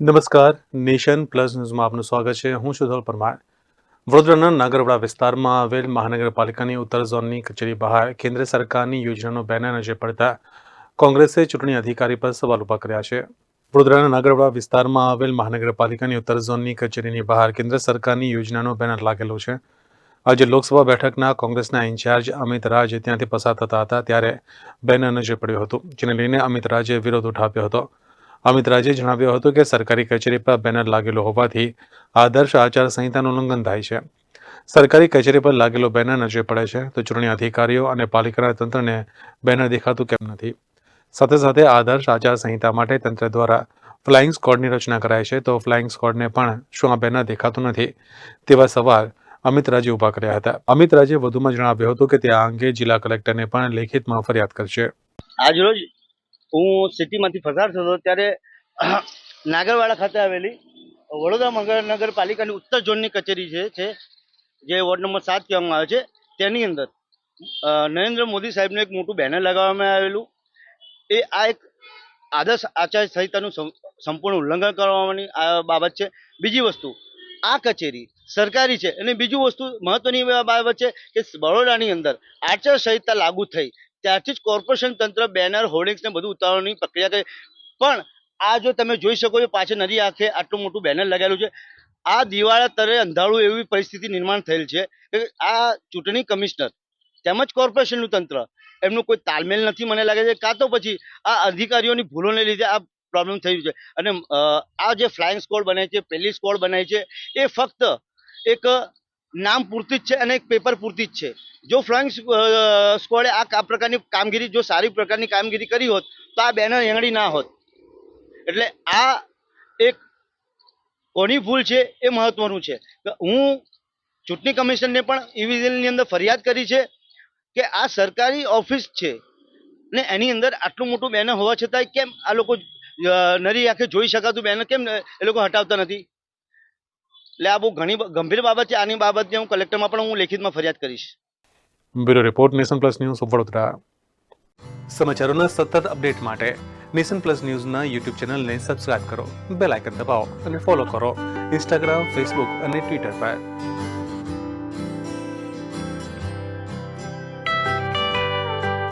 નમસ્કાર, nation plus ન્યૂઝમાં આપનું સ્વાગત છે. હું શુધલ પરમાર. વડોદરાના નાગરવડા વિસ્તારમાં આવેલ મહાનગરપાલિકાની ઉત્તર ઝોનની કચેરી બહાર કેન્દ્ર સરકારની યોજનાનો બેનર નજરે પડતા કોંગ્રેસે ચૂંટણી અધિકારી પર સવાલ ઊભા કર્યા છે. વડોદરાના નાગરવડા વિસ્તારમાં આવેલ મહાનગરપાલિકાની ઉત્તર ઝોનની કચેરીની બહાર કેન્દ્ર સરકારની યોજનાનો બેનર લાગેલો છે. આજે લોકસભા બેઠકના કોંગ્રેસના ઇન્ચાર્જ અમિત રાજ ત્યાંથી પસાર થતા હતા, ત્યારે બેનર નજરે પડ્યું હતું, જેને લઈને અમિત રાજે વિરોધ ઉઠાવ્યો હતો. અમિત રાજે જણાવ્યું હતું કે સરકારી કચેરી પર બેનર લાગેલો હોવાથી આદર્શ આચાર ઉલ્લંઘન થાય છે. સરકારી કચેરી પર લાગેલો બેનર નજરે પડે છે તો ચૂંટણી અધિકારીઓ અને પાલિકાના તંત્રને બેનર દેખાતું કેમ નથી? સાથે સાથે આદર્શ આચાર માટે તંત્ર દ્વારા ફ્લાઇંગ સ્કોડની રચના કરાય છે તો ફ્લાઇંગ સ્કોડને પણ શું આ બેનર દેખાતું નથી તેવા સવાલ અમિત રાજે ઊભા કર્યા હતા. અમિત રાજે વધુમાં જણાવ્યું હતું કે તે આ અંગે જિલ્લા કલેક્ટરને પણ લેખિતમાં ફરિયાદ કરશે. આજરોજ હું સિટીમાંથી પસાર થતો ત્યારે નાગરવાડા ખાતે આવેલી વડોદરા મહાનગરપાલિકાની ઉત્તર ઝોનની કચેરી છે જે વોર્ડ નંબર સાત કહેવામાં આવે છે. તેની અંદર નરેન્દ્ર મોદી સાહેબનું એક મોટું બેનર લગાવવામાં આવેલું. એ આ એક આદર્શ આચાર સંહિતાનું સંપૂર્ણ ઉલ્લંઘન કરવાની બાબત છે. બીજી વસ્તુ, આ કચેરી સરકારી છે અને બીજું વસ્તુ મહત્વની બાબત છે કે બરોડાની અંદર આચાર સંહિતા લાગુ થઈ ત્યારથી જ કોર્પોરેશન તંત્ર બેનર હોર્ડિંગ્સને બધું ઉતારવાની પ્રક્રિયા કરી. પણ આ જો તમે જોઈ શકો છો, પાછળ નદી આંખે આટલું મોટું બેનર લગાવેલું છે. આ દિવાળા તરે અંધારું એવી પરિસ્થિતિ નિર્માણ થયેલ છે કે આ ચૂંટણી કમિશનર તેમજ કોર્પોરેશનનું તંત્ર, એમનું કોઈ તાલમેલ નથી મને લાગે છે. કાં તો પછી આ અધિકારીઓની ભૂલોને લીધે આ પ્રોબ્લેમ થયું છે. અને આ જે ફ્લાઇંગ સ્કોડ બનાય છે, પહેલી સ્કોડ બનાય છે, એ ફક્ત એક નામ પૂરતી જ છે અને પેપર પૂરતી જ છે. જો ફ્લાઇંગ સ્કોડે આ પ્રકારની કામગીરી, જો સારી પ્રકારની કામગીરી કરી હોત, તો આ બેનર એંગડી ના હોત. એટલે આ એક કોની ભૂલ છે એ મહત્વનું છે. હું ચૂંટણી કમિશનને પણ ઇવિઝનની અંદર ફરિયાદ કરી છે કે આ સરકારી ઓફિસ છે ને એની અંદર આટલું મોટું બેનર હોવા છતાંય કેમ આ લોકો નરી આંખે જોઈ શકાતું બેનર કેમ એ લોકો હટાવતા નથી? એટલે આ બહુ ઘણી ગંભીર બાબત છે. આની બાબતે હું કલેક્ટરમાં પણ હું લેખિતમાં ફરિયાદ કરીશ. Bureau report nation plus news Vadodara. સમાચારોના સતત અપડેટ માટે નેશન પ્લસ ન્યૂઝના યુટ્યુબ ચેનલને સબસ્ક્રાઇબ કરો બેલ આઇકન દબાવો અને ફોલો કરો. ઇન્સ્ટાગ્રામ ફેસબુક અને ટ્વિટર પર.